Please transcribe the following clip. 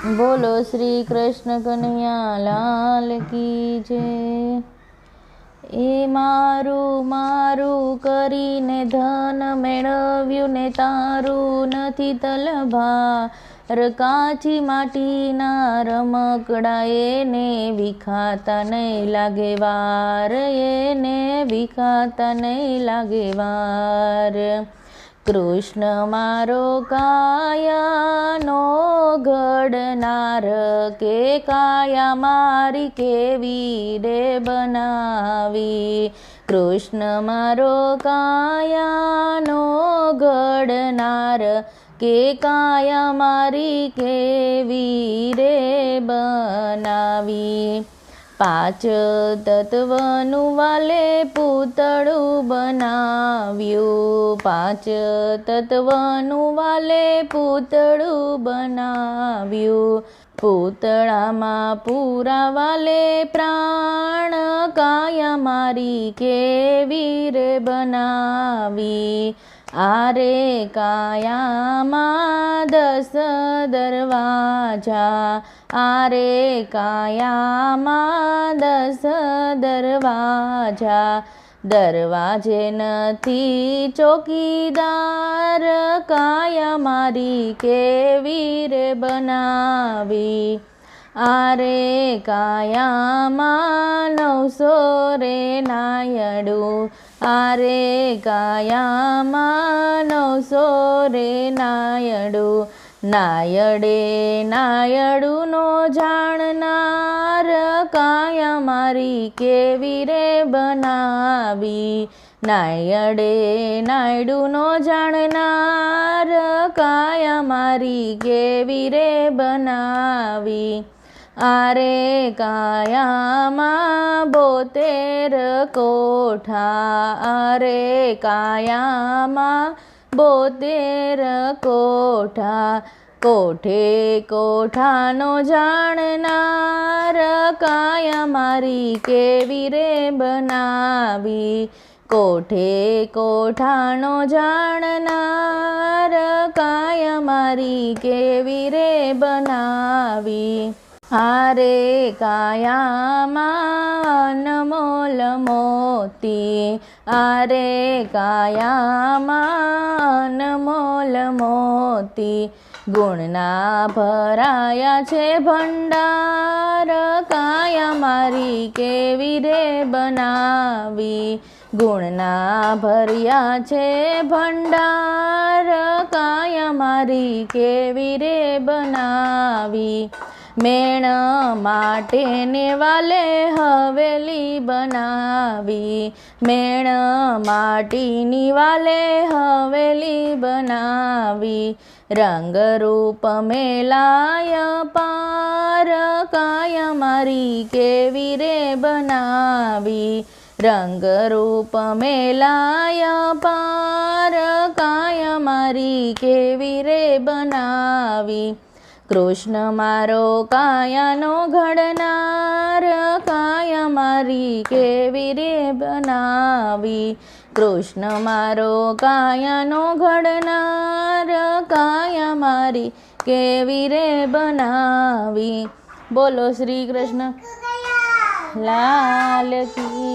બોલો શ્રી કૃષ્ણ કનૈયા, લાલ કી જય. એ મારું મારું કરીને ધન મેળવ્યું ને તારું નથી તલભા. કાચી માટીના રમકડા એને વિખાતા નહીં લાગે, વાર એને વિખાતા નહીં લાગે, વાર. કૃષ્ણ મારો કાયાનો ઘડનાર કે કાયા મારી કેવી રે બનાવી? કૃષ્ણ મારો કાયાનો ઘડનાર કે કાયા મારી કેવી રે બનાવી? પાંચ તત્વનું વાલે પૂતળું બનાવ્યું. પાંચ તત્વનું વાલે પૂતળું બનાવ્યું. પૂતળામાં પૂરા વાલે પ્રાણ કાયા મારી કેવી રે બનાવી. આરે કાયામાં દસ દરવાજા આરે કાયામાં દસ દરવાજા, દરવાજે નથી ચોકીદાર કાયા મારી કેવી રે બનાવી? આરે કાયામાં નવસો રે નાયડું, આરે કાયામાં નવસો રે નાયડું નાયડે નાયડુનો જાણનાર કાયા મારી કેવી રે બનાવી? નાયડે નાયડુનો જાણનાર કાયા મારી કેવી રે બનાવી? આરે કાયામાં બોતેર કોઠા, આરે કાયામાં બોતેર કોઠા, કોઠે કોઠાનો જાણનાર કાયા મારી કેવી રે બનાવી? કોઠે કોઠાનો જાણનાર કાયા મારી કેવી રે બનાવી? હારે કાયામાં અનમોલ મોતી, આરે કાયામાં અનમોલ મોતી. ગુણના ભરાયા છે ભંડાર, કાયા મારી કેવી રે બનાવી? ગુણના ભર્યા છે ભંડાર, કાયા મારી કેવી રે બનાવી? મેણ માટે વાલે હવેલી બનાવી. મેણ માટીની વાલે હવેલી બનાવી. રંગરૂપ મેલાય પાર કાય મારી કેવી રે બનાવી. રંગરૂપ મેલાય પાર કાય મારી કેવી રે બનાવી. કૃષ્ણ મારો કાયાનો ઘડનાર, કાયા મારી કેવી રે બનાવી? કૃષ્ણ મારો કાયાનો ઘડનાર, કાયા મારી કેવી રે બનાવી? બોલો શ્રી કૃષ્ણ. લાલ કી